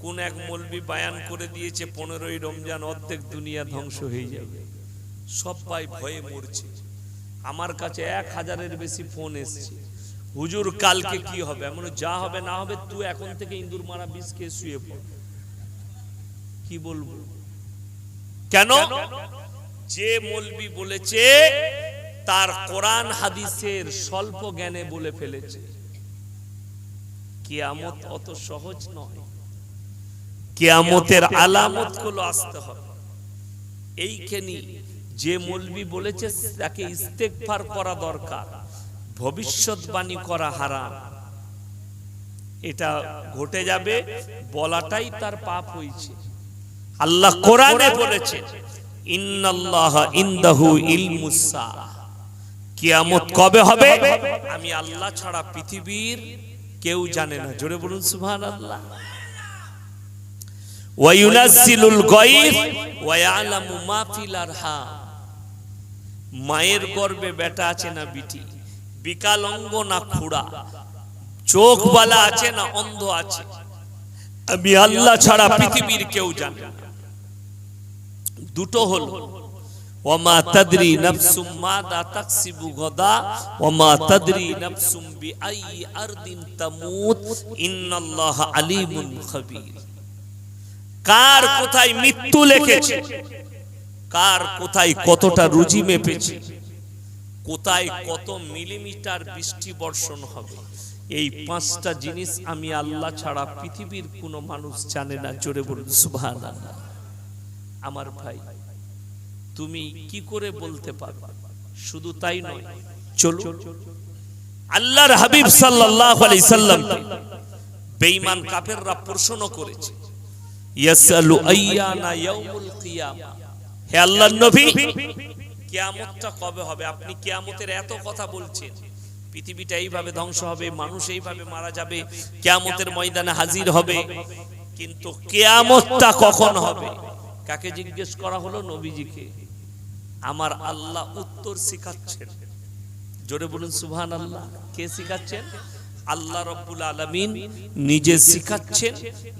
কোন এক মলবি বায়ান করে দিয়েছে, পনেরোই রমজান অর্ধেক দুনিয়া ধ্বংস হয়ে যাবে। সবাই ভয়ে মরছে। আমার কাছে এক হাজারের বেশি ফোন এসছে। হুজুর, কালকে কি হবে? এমন যা হবে না হবে, তুই এখন থেকে ইন্দুর মারা বিষ খেয়ে শুয়ে পড়। কি বলব? কেন? যে মলবি বলেছে, তার কোরআন হাদিসের স্বল্প জ্ঞানে বলে ফেলেছে। কিয়ামত অত সহজ নয়। কিয়ামতের আলামতগুলো আসতে হবে। এইখানি যে মলবি বলেছে তাকে ইস্তেকফার করা দরকার। ভবিষ্যৎবাণী করা হারাম। এটা ঘটে যাবে বলাটাই তার পাপ হয়েছে। আল্লাহ কোরআনে বলেছে ইন্নাল্লাহ ইনদাহু ইলমুস সাআ কিয়ামত কবে হবে? আমি আল্লাহ ছাড়া পৃথিবীর কেউ জানে না। জোরে বলুন সুবহানাল্লাহ। ওয়ায়ুনাজ্জিলুল গায়ব। ওয়া ইয়ালামু মা ফিল আরহাম মায়ের গর্ভে বেটা আছে না বিটি? বিকালঙ্গ না খুড়া? চোখ বালা আছে না অন্ধ আছে? আমি আল্লাহ ছাড়া পৃথিবীর কেউ জানে দুটো হলো ওমা তাদরি নাফসুম মাদা তাকসিবু গদা ওমা তাদরি নাফসুম বিআই আরদিন তামুত ইন্নাল্লাহ আলিমুন খাবীর। কার কোথায় মৃত্যু লেখেছে কার কোথায় কতটা রুজি মেপেছে? কোথায় কত মিলিমিটার বৃষ্টি বর্ষণ হবে? এই পাঁচটা জিনিস আমি আল্লাহ ছাড়া পৃথিবীর কোনো মানুষ জানে না। জোরে বলুন সুবহানাল্লাহ। আমার ভাই তুমি কি করে বলতে পারবে? শুধু তাই নয় চলো আল্লাহর হাবিব সাল্লাল্লাহু আলাইহি সাল্লাম বেঈমান কাফেররা প্রশ্ন করেছে। ইয়াসালু আইয়ানা ইয়াউমুল হে আল্লাহর নবী, কিয়ামতটা কবে হবে? আপনি কিয়ামতের এত কথা বলছেন। পৃথিবীটা এইভাবে ধ্বংস হবে, মানুষ এইভাবে মারা যাবে, কিয়ামতের ময়দানে হাজির হবে। কিন্তু কিয়ামতটা কখন হবে? কাকে জিজ্ঞেস করা হলো? নবীজিকে। আমার আল্লাহ উত্তর শিখাচ্ছেন। জোরে বলুন সুবহান আল্লাহ কে শিখাচ্ছেন? আল্লাহ রব্বুল আলমিন নিজে শিখাচ্ছেন,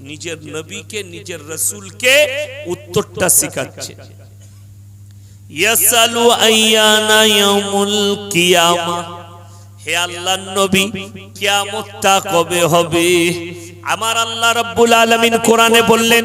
নিজের নবীকে, নিজের রসুলকে উত্তরটা শিখাচ্ছেন হে আল্লাহর নবী, কিয়ামতটা কবে হবে? আমার আল্লাহ রাব্বুল আলামিন কোরআনে বললেন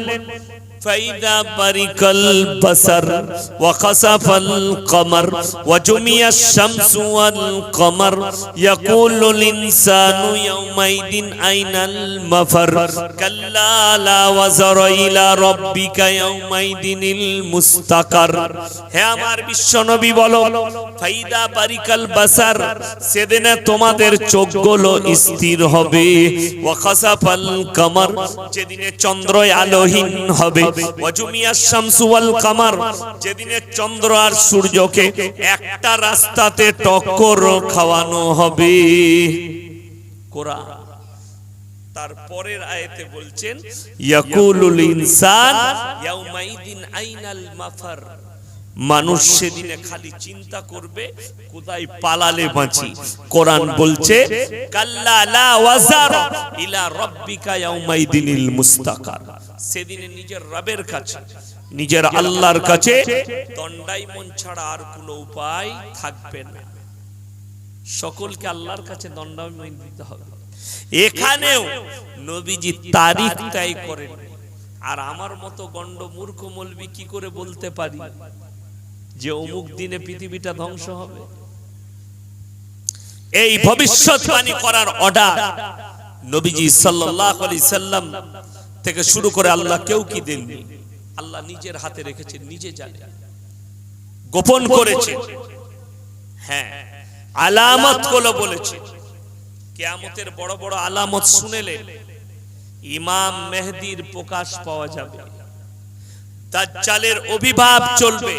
فإذا برق البصر وخسف القمر وجمع الشمس والقمر يقول الإنسان يومئذ أين المفر كلا لا وزر إلى ربك يومئذ المستقر হে আমার বিশ্ব নবী বলো ফাইদা বারিকাল বাসার সেদিনে তোমাদের চোখগুলো স্থির হবে ওয়াখাসাফাল কামার যেদিনে চন্দ্র আলোহীন হবে ওয়াজুমিয়াস যেদিনে চন্দ্র আর সূর্যকে একটা রাস্তাতে টক্কর খাওয়ানো হবে। কোরআন তারপরের বলছেন, ইয়াকুলুল ইনসান ইয়াউমাইদিন আইনাল মাফার। মানুষ সেদিনে খালি চিন্তা করবে, কোথায় পালালে বাঁচি। কোরআন বলছে, কাল্লা লা ওয়াজার ইলা রাব্বিকা ইয়াউমাইদিনিল মুস্তাকার। সেদিনে নিজের রবের কাছে, নিজের আল্লাহর কাছে দণ্ডাইমন ছাড়া আর কোনো উপায় থাকবে না। সকলকে আল্লাহর কাছে দণ্ডায়মন দিতে হবে। এখানেও নবীজি তারিখ তাই করেন। আর আমার মতো গণ্ড মূর্খ মলবি কি করে বলতে পারি যে অমুক দিনে পৃথিবীটা ধ্বংস হবে? এই ভবিষ্যৎবাণী করার অর্ডার নবীজি সাল্লাল্লাহু আলাইহি সাল্লাম থেকে শুরু করে আল্লাহ কেউ কি দেননি? আল্লাহ নিজের হাতে রেখেছেন নিজে জানে। গোপন করেছে। হ্যাঁ আলামতগুলো বলেছে। কেয়ামতের বড় বড় আলামত শুনেলেন ইমাম মেহদির প্রকাশ পাওয়া যাবে। দাজ্জালের অভিভাব চলবে।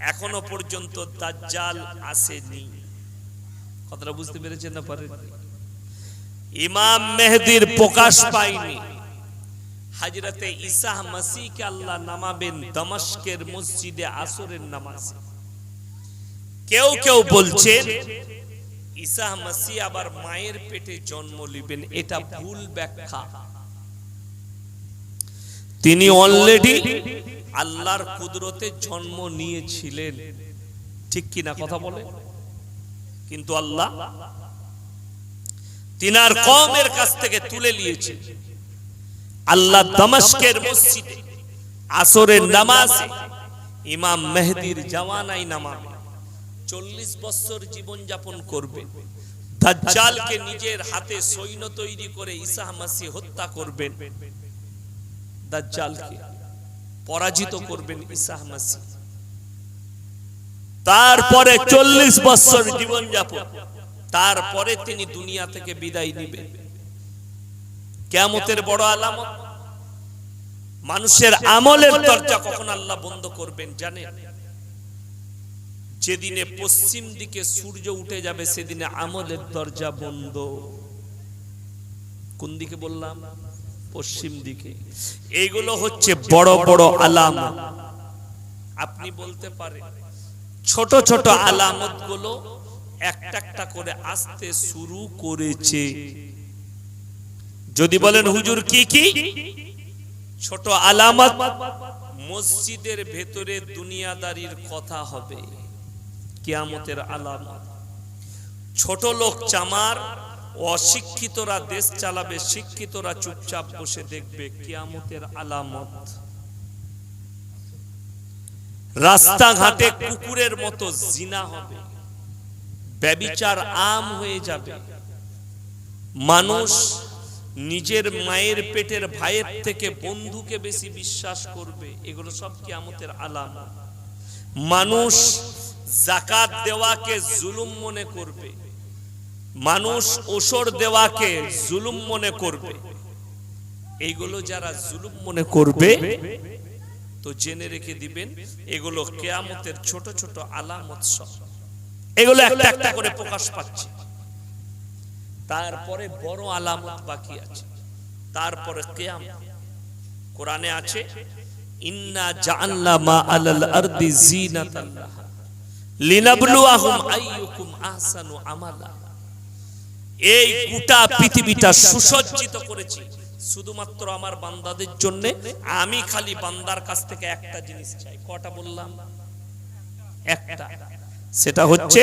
এখনও পর্যন্ত দাজ্জাল আসেনি। কথাটা বুঝতে পেরেছেন না পারেন ইমাম মেহেদির প্রকাশ পায়নি। হাজরতে ঈসা মাসিকে আল্লাহ নামাবেন দমস্কের মসজিদে আসরের নামাজে। কেউ কেউ বলছেন ঈসা মাসি আবার মায়ের পেটে জন্ম নিবেন, এটা ভুল ব্যাখ্যা। তিনি অলরেডি আল্লাহর কুদরতে জন্ম নিয়েছিলেন। ঠিক কিনা কথা বলে? কিন্তু আল্লাহ তিনার কমের কাছ থেকে তুলে নিয়েছে। আল্লাহ দমস্কের মসজিদে, আসরের নামাজে ইমাম মেহেদির জাওয়ানাই নামাবে। চল্লিশ বছর জীবন যাপন করবে। দাজ্জালকে নিজের হাতে সৈন্য তৈরি করে ঈসা মাসি হত্যা করবেন। দাজ্জালকে পরাজিত করবেন ঈসা মাসি। তারপরে চল্লিশ বছর জীবন যাপন তারপরে তিনি দুনিয়া থেকে বিদায় নিবেন। কেমতের বড় আলামত। মানুষের আমলের দরজা কখন আল্লাহ বন্ধ করবেন জানেন? যেদিনে পশ্চিম দিকে সূর্য উঠে যাবে, সেদিনে আমলের দরজা বন্ধ। কোন দিকে বললাম? পশ্চিম দিকে। এইগুলো হচ্ছে বড় বড় আলাম। আপনি বলতে পারেন, ছোট ছোট আলামতগুলো একটা একটা করে আসতে শুরু করেছে। যদি বলেন, হুজুর, কি কি? ছোট আলামত, মসজিদের ভেতরে দুনিয়াদারির কথা হবে। কিয়ামতের আলামত। ছোট লোক চামার, অশিক্ষিতরা দেশ চালাবে, শিক্ষিতরা চুপচাপ বসে দেখবে কিয়ামতের আলামত। রাস্তাঘাটে কুকুরের মতো জিনা হবে। ব্যবিচার আম হয়ে যাবে। মানুষ নিজের মায়ের পেটের ভাইয়ের থেকে বন্ধুকে বেশি বিশ্বাস করবে। এগুলো সব কিয়ামতের আলামত। মানুষ জাকাত দেওয়াকে জুলুম মনে করবে। মানুষ ওসর দেওয়াকে জুলুম মনে করবে। এইগুলো যারা জুলুম মনে করবে, তো জেনে রেখে দিবেন, এগুলো কেয়ামতের ছোট ছোট আলামত সব। এগুলো একটা একটা করে প্রকাশ পাচ্ছে। তারপরে বড় আলামত বাকি আছে। তারপরে কেয়াম। কোরআনে আছে ইন্না জাআলনা মা আলাল আরদি জিনাতান লাহা। লিনাবলুয়াহুম আইয়ুকুম আহসানু আমালা। এই গোটা পৃথিবীটা সুসজ্জিত করেছি। শুধুমাত্র আমার বান্দাদের জন্য আমি খালি বান্দার কাছ থেকে একটা জিনিস চাই। কটা বললাম? একটা। সেটা হচ্ছে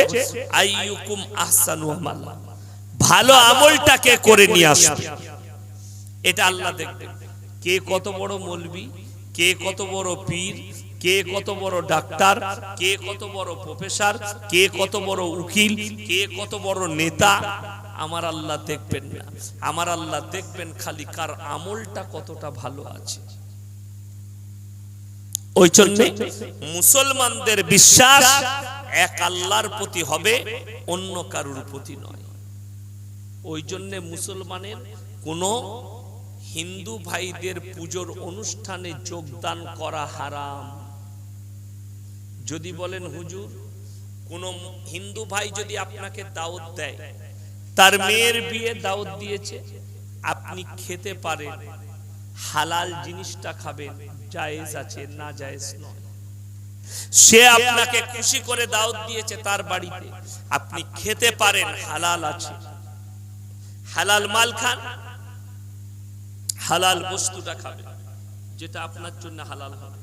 ভালো আমলটাকে করে নিয়ে আসবে। এটা আল্লাহ দেখবেন। কে কত বড় মলবি, কে কত বড় পীর, কে কত বড় ডাক্তার, কে কত বড় প্রফেসর, কে কত বড় উকিল, কে কত বড় নেতা, আমার আল্লাহ দেখবেন না। আমার আল্লাহ দেখবেন খালি কার আমলটা কতটা ভালো আছে। ওই জন্য মুসলমানদের বিশ্বাস এক আল্লাহর প্রতি হবে, অন্য কারুর প্রতি নয়। ওই জন্য মুসলমানের কোনো হিন্দু ভাইদের পুজোর অনুষ্ঠানে যোগদান করা হারাম। যদি বলেন, হুজুর, কোন হিন্দু ভাই যদি আপনাকে দাওয়াত দেয়, তার মেয়ের বিয়ে দাওয়াত দিয়েছে, আপনি খেতে পারেন, হালাল জিনিসটা খাবেন, জায়েজ আছে, না জায়েজ নয়। সে আপনাকে খুশি করে দাওয়াত দিয়েছে তার বাড়িতে। আপনি খেতে পারেন হালাল আছে। হালাল মাল খান হালাল বস্তুটা খাবে যেটা আপনার জন্য হালাল হবে।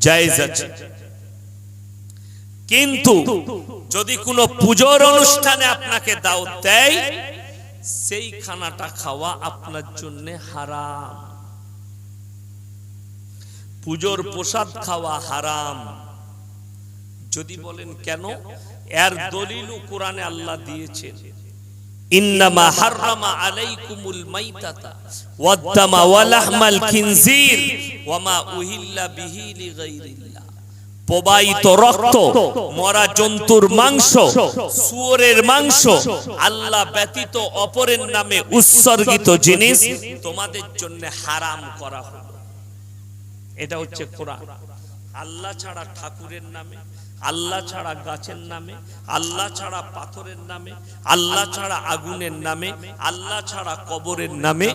জায়েজ আছে। কিন্তু যদি কোনো পুজোর অনুষ্ঠানে আপনাকে দাওয়াত দেয় সেই খানাটা খাওয়া আপনার জন্য হারাম। পুজোর প্রসাদ খাওয়া হারাম। যদি বলেন কেন? এর দলিল কোরআনে আল্লাহ দিয়েছেন। মাংস আল্লাহ ব্যতীত অপরের নামে উৎসর্গিত জিনিস তোমাদের জন্য হারাম করা হলো। এটা হচ্ছে আল্লাহ ছাড়া ঠাকুরের নামে আল্লাহ ছাড়া গাছের নামে, আল্লাহ ছাড়া পাথরের নামে, আল্লাহ ছাড়া আগুনের নামে, আল্লাহ ছাড়া কবরের নামে,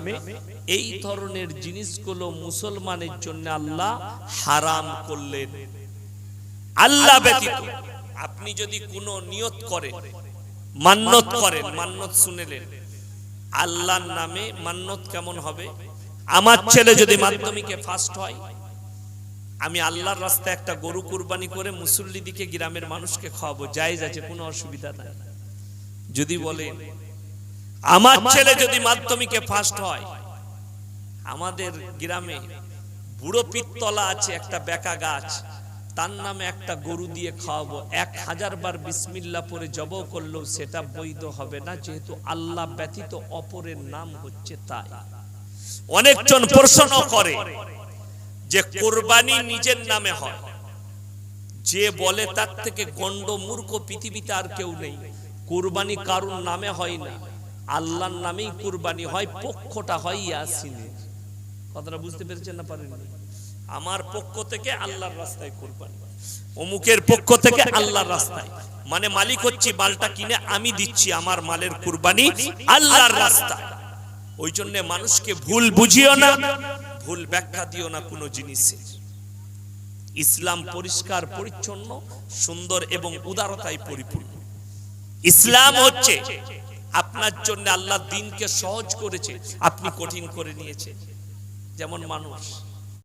এই ধরনের জিনিসগুলো মুসলমানের জন্য আল্লাহ হারাম করলেন। আল্লাহ ব্যতীত আপনি যদি কোনো নিয়ত করেন, মান্নত করেন, মান্নত শুনেলেন, আল্লাহর নামে মান্নত কেমন হবে? আমার ছেলে যদি মাধ্যমিকে ফার্স্ট হয় আমি আল্লাহর রাস্তায় একটা গরু কুরবানি করে মুসল্লি দিকে গ্রামের মানুষকে খাওয়াবো। জায়েজ আছে কোনো অসুবিধা নাই। যদি বলেন আমার ছেলে যদি মাধ্যমিকে ফার্স্ট হয় আমাদের গ্রামে বুড়ো পিত্তলা আছে একটা বেকা গাছ তার নামে একটা গরু দিয়ে খাওয়াবো। এক হাজার বার বিসমিল্লা পরে জব করলেও সেটা বৈধ হবে না যেহেতু আল্লাহ ব্যতীত অপরের নাম হচ্ছে তাই। অনেকজন প্রশ্ন করে যে কোরবানি নিজের নামে হয়। যে বলে তার থেকে গন্ড মূর্খ পৃথিবীতে আর কেউ নেই। কোরবানি কারুর নামে হয় না। আল্লাহর নামেই কোরবানি হয়, পক্ষটা হয় ইয়াসিনের। কথাটা বুঝতে পেরেছেন না পারেননি? আমার পক্ষ থেকে আল্লাহর রাস্তায় কোরবানি। অমুকের পক্ষ থেকে আল্লাহর রাস্তায়। মানে মালিক হচ্ছি, মালটা কিনে আমি দিচ্ছি, আমার মালের কুরবানি আল্লাহর রাস্তায়। ওই জন্য মানুষকে ভুল বুঝিও না। ভুল ব্যাখ্যা দিও না কোনো জিনিসের। ইসলাম পরিষ্কার, পরিচ্ছন্ন, সুন্দর এবং উদারতায় পরিপূর্ণ। ইসলাম হচ্ছে আপনার জন্য আল্লাহ দিনকে সহজ করেছে, আপনি কঠিন করে নিয়েছে যেমন মানুষ।